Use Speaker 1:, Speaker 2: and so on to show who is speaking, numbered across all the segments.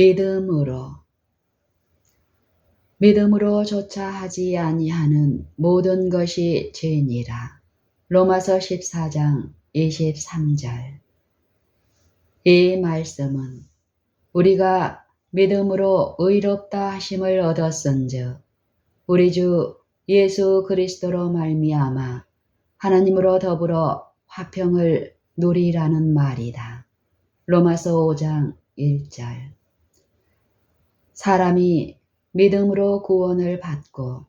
Speaker 1: 믿음으로 믿음으로 조차 하지 아니하는 모든 것이 죄니라. 로마서 14장 23절 이 말씀은 우리가 믿음으로 의롭다 하심을 얻었은즉 우리 주 예수 그리스도로 말미암아 하나님으로 더불어 화평을 누리라는 말이다. 로마서 5장 1절 사람이 믿음으로 구원을 받고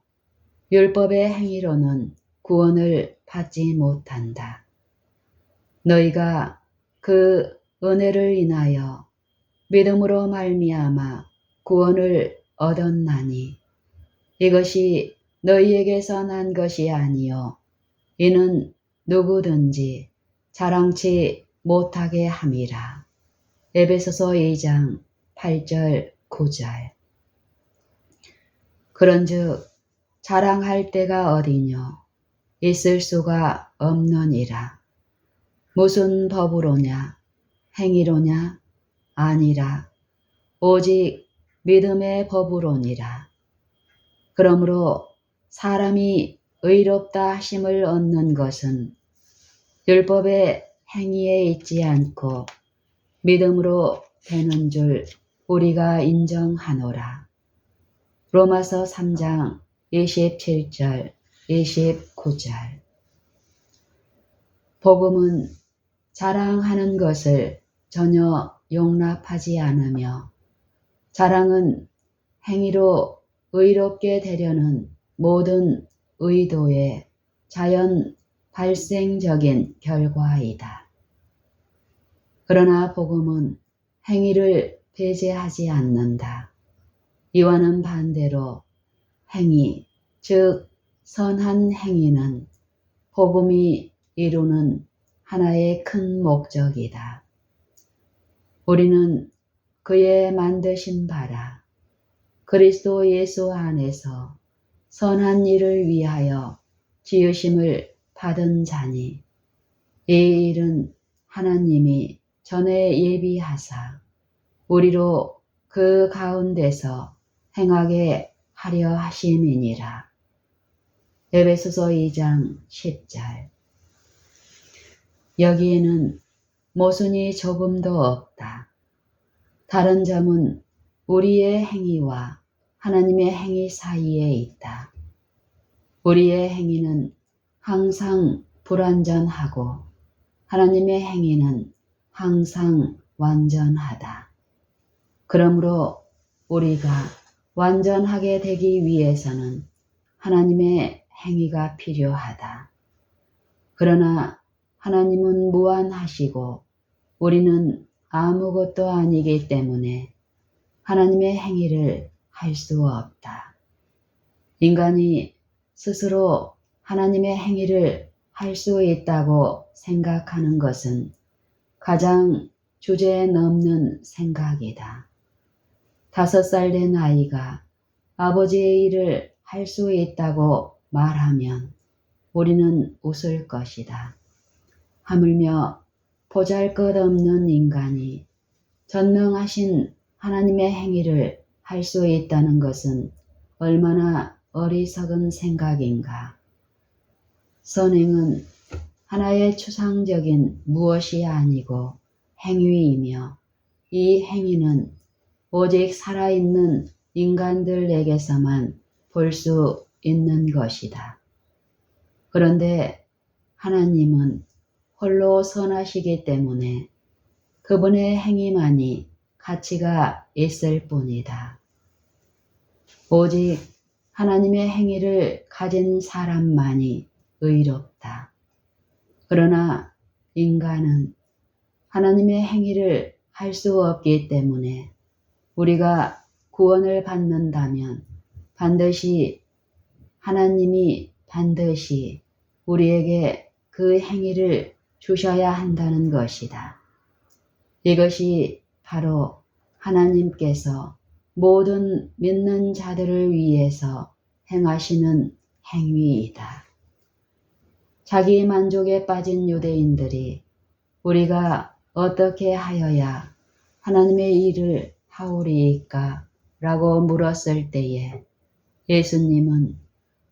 Speaker 1: 율법의 행위로는 구원을 받지 못한다. 너희가 그 은혜를 인하여 믿음으로 말미암아 구원을 얻었나니 이것이 너희에게서 난 것이 아니요 이는 누구든지 자랑치 못하게 함이라. 에베소서 2장 8절 9절 그런즉 자랑할 때가 어디뇨 있을 수가 없느니라. 무슨 법으로냐? 행위로냐? 아니라. 오직 믿음의 법으로니라. 그러므로 사람이 의롭다 하심을 얻는 것은 율법의 행위에 있지 않고 믿음으로 되는 줄 우리가 인정하노라. 로마서 3장 27절 29절 복음은 자랑하는 것을 전혀 용납하지 않으며 자랑은 행위로 의롭게 되려는 모든 의도의 자연 발생적인 결과이다. 그러나 복음은 행위를 배제하지 않는다. 이와는 반대로 행위, 즉 선한 행위는 복음이 이루는 하나의 큰 목적이다. 우리는 그의 만드신 바라 그리스도 예수 안에서 선한 일을 위하여 지으심을 받은 자니 이 일은 하나님이 전에 예비하사 우리로 그 가운데서 행하게 하려 하심이니라. 에베소서 2장 10절 여기에는 모순이 조금도 없다. 다른 점은 우리의 행위와 하나님의 행위 사이에 있다. 우리의 행위는 항상 불완전하고 하나님의 행위는 항상 완전하다. 그러므로 우리가 완전하게 되기 위해서는 하나님의 행위가 필요하다. 그러나 하나님은 무한하시고 우리는 아무것도 아니기 때문에 하나님의 행위를 할 수 없다. 인간이 스스로 하나님의 행위를 할 수 있다고 생각하는 것은 가장 주제에 넘는 생각이다. 다섯 살 된 아이가 아버지의 일을 할 수 있다고 말하면 우리는 웃을 것이다. 하물며 보잘 것 없는 인간이 전능하신 하나님의 행위를 할 수 있다는 것은 얼마나 어리석은 생각인가. 선행은 하나의 추상적인 무엇이 아니고 행위이며 이 행위는 오직 살아있는 인간들에게서만 볼 수 있는 것이다. 그런데 하나님은 홀로 선하시기 때문에 그분의 행위만이 가치가 있을 뿐이다. 오직 하나님의 행위를 가진 사람만이 의롭다. 그러나 인간은 하나님의 행위를 할 수 없기 때문에 우리가 구원을 받는다면 반드시 하나님이 반드시 우리에게 그 행위를 주셔야 한다는 것이다. 이것이 바로 하나님께서 모든 믿는 자들을 위해서 행하시는 행위이다. 자기 만족에 빠진 유대인들이 우리가 어떻게 하여야 하나님의 일을 하오리이까? 라고 물었을 때에 예수님은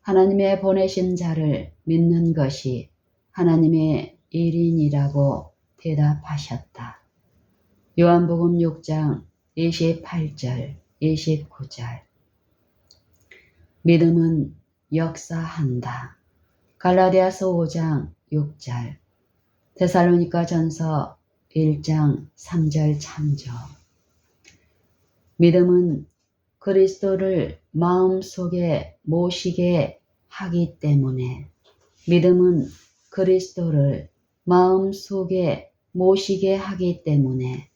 Speaker 1: 하나님의 보내신 자를 믿는 것이 하나님의 일인이라고 대답하셨다. 요한복음 6장 28절, 29절. 믿음은 역사한다. 갈라디아서 5장 6절. 데살로니가 전서 1장 3절 참조. 믿음은 그리스도를 마음속에 모시게 하기 때문에 믿음은 그리스도를 마음속에 모시게 하기 때문에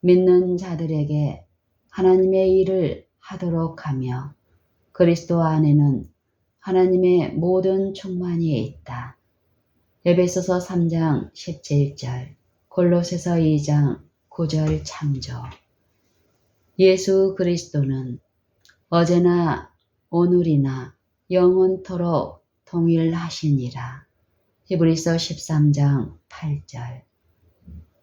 Speaker 1: 믿는 자들에게 하나님의 일을 하도록 하며 그리스도 안에는 하나님의 모든 충만이 있다. 에베소서 3장 17절, 골로새서 2장 9절 참조. 예수 그리스도는 어제나 오늘이나 영원토록 동일하시니라. 히브리서 13장 8절.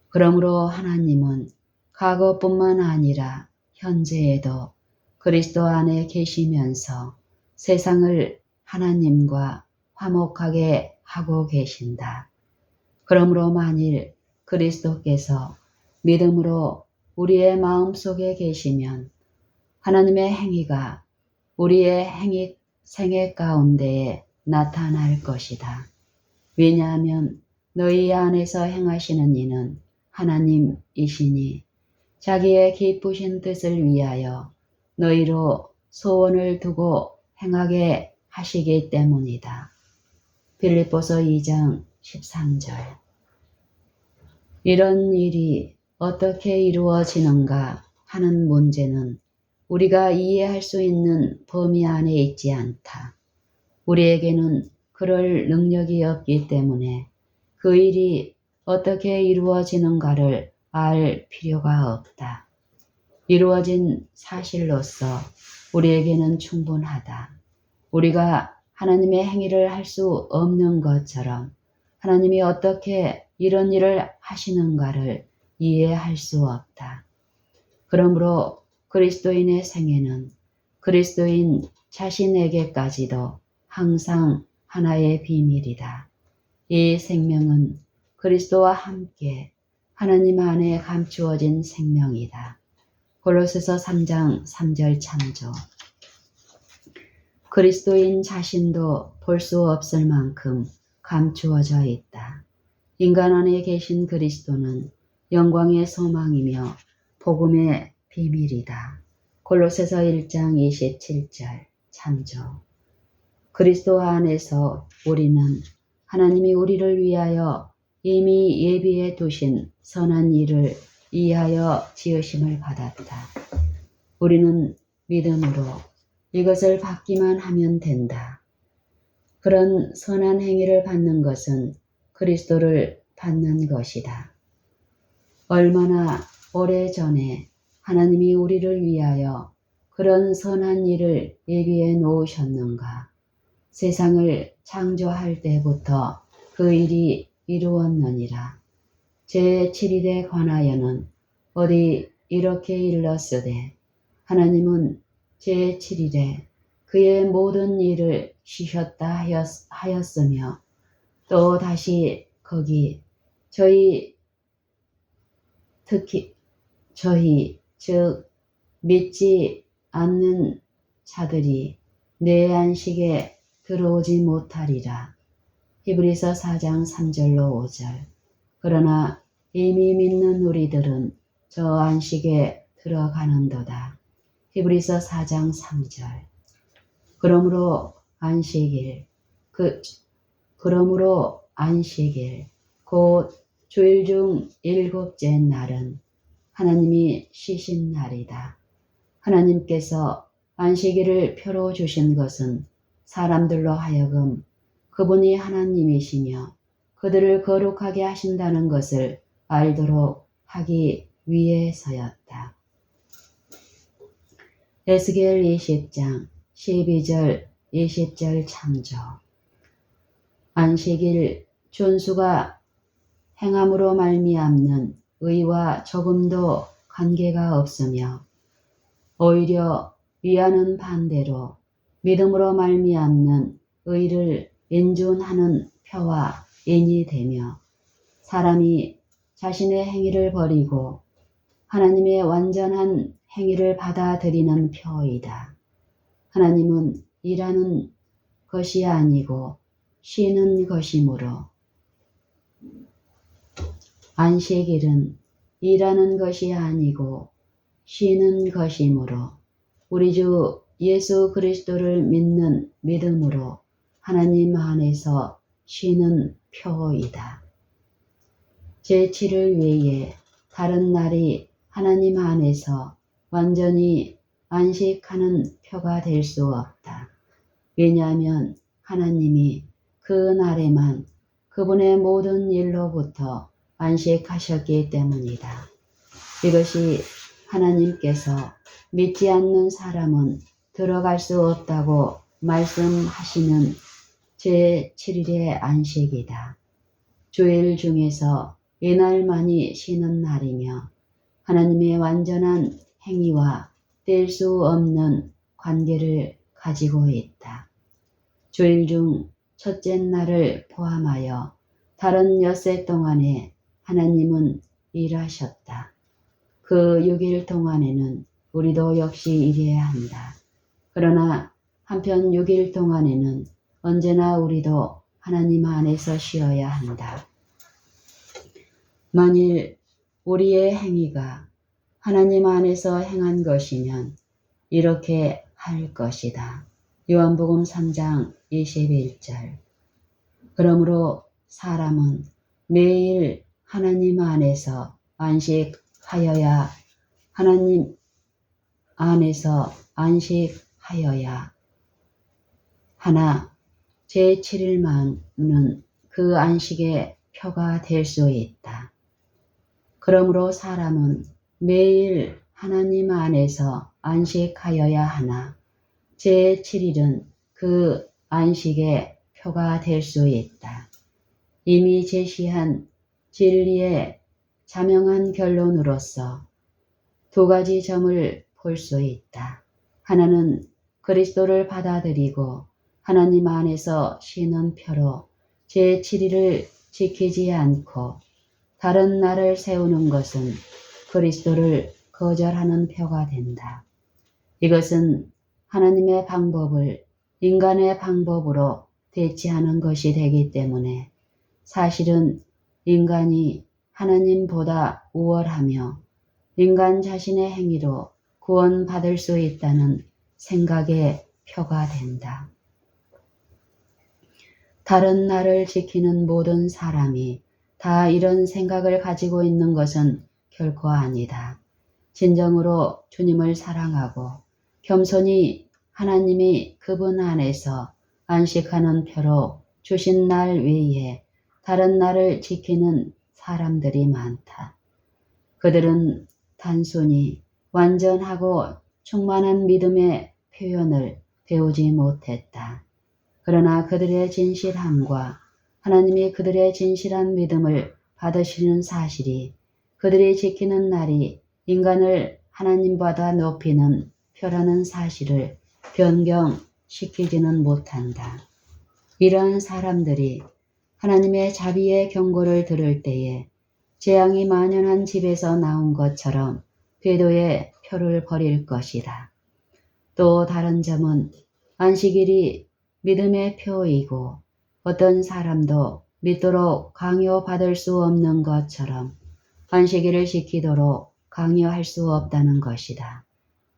Speaker 1: 그러므로 하나님은 과거뿐만 아니라 현재에도 그리스도 안에 계시면서 세상을 하나님과 화목하게 하고 계신다. 그러므로 만일 그리스도께서 믿음으로 우리의 마음 속에 계시면 하나님의 행위가 우리의 행위 생애 가운데에 나타날 것이다. 왜냐하면 너희 안에서 행하시는 이는 하나님이시니 자기의 기쁘신 뜻을 위하여 너희로 소원을 두고 행하게 하시기 때문이다. 빌립보서 2장 13절 이런 일이 어떻게 이루어지는가 하는 문제는 우리가 이해할 수 있는 범위 안에 있지 않다. 우리에게는 그럴 능력이 없기 때문에 그 일이 어떻게 이루어지는가를 알 필요가 없다. 이루어진 사실로서 우리에게는 충분하다. 우리가 하나님의 행위를 할 수 없는 것처럼 하나님이 어떻게 이런 일을 하시는가를 이해할 수 없다. 그러므로 그리스도인의 생애는 그리스도인 자신에게까지도 항상 하나의 비밀이다. 이 생명은 그리스도와 함께 하나님 안에 감추어진 생명이다. 골로새서 3장 3절 참조. 그리스도인 자신도 볼 수 없을 만큼 감추어져 있다. 인간 안에 계신 그리스도는 영광의 소망이며 복음의 비밀이다. 골로새서 1장 27절 참조. 그리스도 안에서 우리는 하나님이 우리를 위하여 이미 예비해 두신 선한 일을 이하여 지으심을 받았다. 우리는 믿음으로 이것을 받기만 하면 된다. 그런 선한 행위를 받는 것은 그리스도를 받는 것이다. 얼마나 오래 전에 하나님이 우리를 위하여 그런 선한 일을 예비해 놓으셨는가. 세상을 창조할 때부터 그 일이 이루었느니라. 제7일에 관하여는 어디 이렇게 일렀으되 하나님은 제7일에 그의 모든 일을 쉬셨다 하였으며 또 다시 거기 저희 특히 저희 즉 믿지 않는 자들이 내 안식에 들어오지 못하리라. 히브리서 4장 3절로 5절. 그러나 이미 믿는 우리들은 저 안식에 들어가는도다. 히브리서 4장 3절. 그러므로 안식일, 그, 그러므로 안식일, 곧 주일 중 일곱째 날은 하나님이 쉬신 날이다. 하나님께서 안식일을 표로 주신 것은 사람들로 하여금 그분이 하나님이시며 그들을 거룩하게 하신다는 것을 알도록 하기 위해서였다. 에스겔 20장 12절 20절 참조 안식일 준수가 행함으로 말미암는 의와 조금도 관계가 없으며 오히려 위하는 반대로 믿음으로 말미암는 의를 인준하는 표와 인이 되며 사람이 자신의 행위를 버리고 하나님의 완전한 행위를 받아들이는 표이다. 하나님은 일하는 것이 아니고 쉬는 것이므로 안식일은 일하는 것이 아니고 쉬는 것이므로 우리 주 예수 그리스도를 믿는 믿음으로 하나님 안에서 쉬는 표이다. 제7을 위해 다른 날이 하나님 안에서 완전히 안식하는 표가 될 수 없다. 왜냐하면 하나님이 그 날에만 그분의 모든 일로부터 안식하셨기 때문이다. 이것이 하나님께서 믿지 않는 사람은 들어갈 수 없다고 말씀하시는 제7일의 안식이다. 주일 중에서 이날만이 쉬는 날이며 하나님의 완전한 행위와 뗄 수 없는 관계를 가지고 있다. 주일 중 첫째 날을 포함하여 다른 엿새 동안에 하나님은 일하셨다. 그 6일 동안에는 우리도 역시 일해야 한다. 그러나 한편 6일 동안에는 언제나 우리도 하나님 안에서 쉬어야 한다. 만일 우리의 행위가 하나님 안에서 행한 것이면 이렇게 할 것이다. 요한복음 3장 21절. 그러므로 사람은 매일 하나님 안에서 안식하여야 하나님 안에서 안식하여야 하나 제7일만은 그 안식의 표가 될 수 있다. 그러므로 사람은 매일 하나님 안에서 안식하여야 하나 제7일은 그 안식의 표가 될 수 있다. 이미 제시한 진리의 자명한 결론으로서 두 가지 점을 볼 수 있다. 하나는 그리스도를 받아들이고 하나님 안에서 쉬는 표로 제7일을 지키지 않고 다른 날을 세우는 것은 그리스도를 거절하는 표가 된다. 이것은 하나님의 방법을 인간의 방법으로 대체하는 것이 되기 때문에 사실은 인간이 하나님보다 우월하며 인간 자신의 행위로 구원받을 수 있다는 생각의 표가 된다. 다른 날을 지키는 모든 사람이 다 이런 생각을 가지고 있는 것은 결코 아니다. 진정으로 주님을 사랑하고 겸손히 하나님이 그분 안에서 안식하는 표로 주신 날 외에 다른 날을 지키는 사람들이 많다. 그들은 단순히 완전하고 충만한 믿음의 표현을 배우지 못했다. 그러나 그들의 진실함과 하나님이 그들의 진실한 믿음을 받으시는 사실이 그들이 지키는 날이 인간을 하나님보다 높이는 표라는 사실을 변경시키지는 못한다. 이런 사람들이 하나님의 자비의 경고를 들을 때에 재앙이 만연한 집에서 나온 것처럼 궤도의 표를 버릴 것이다. 또 다른 점은 안식일이 믿음의 표이고 어떤 사람도 믿도록 강요받을 수 없는 것처럼 안식일을 지키도록 강요할 수 없다는 것이다.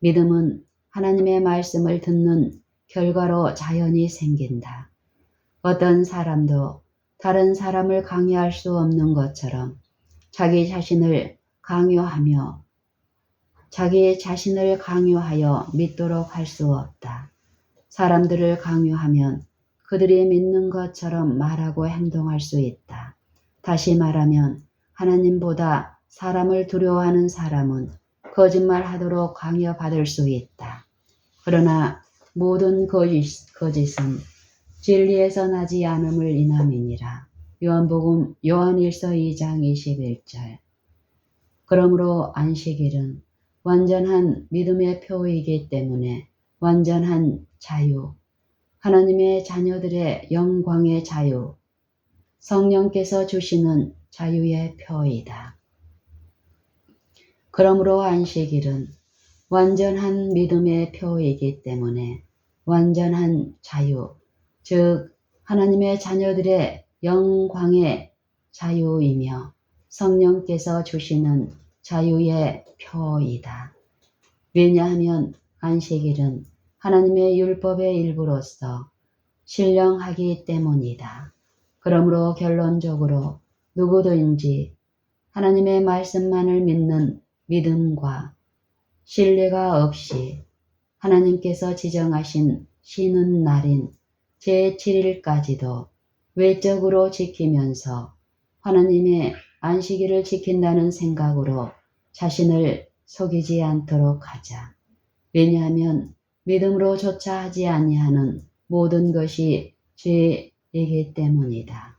Speaker 1: 믿음은 하나님의 말씀을 듣는 결과로 자연히 생긴다. 어떤 사람도 다른 사람을 강요할 수 없는 것처럼 자기 자신을 강요하며 자기 자신을 강요하여 믿도록 할 수 없다. 사람들을 강요하면 그들이 믿는 것처럼 말하고 행동할 수 있다. 다시 말하면 하나님보다 사람을 두려워하는 사람은 거짓말하도록 강요받을 수 있다. 그러나 모든 거짓, 거짓은 진리에서 나지 않음을 인함이니라. 요한복음 요한일서 2장 21절. 그러므로 안식일은 완전한 믿음의 표이기 때문에 완전한 자유, 하나님의 자녀들의 영광의 자유, 성령께서 주시는 자유의 표이다. 그러므로 안식일은 완전한 믿음의 표이기 때문에 완전한 자유, 즉 하나님의 자녀들의 영광의 자유이며 성령께서 주시는 자유의 표이다. 왜냐하면 안식일은 하나님의 율법의 일부로서 신령하기 때문이다. 그러므로 결론적으로 누구든지 하나님의 말씀만을 믿는 믿음과 신뢰가 없이 하나님께서 지정하신 쉬는 날인 제7일까지도 외적으로 지키면서 하나님의 안식일을 지킨다는 생각으로 자신을 속이지 않도록 하자. 왜냐하면 믿음으로조차 하지 아니하는 모든 것이 죄이기 때문이다.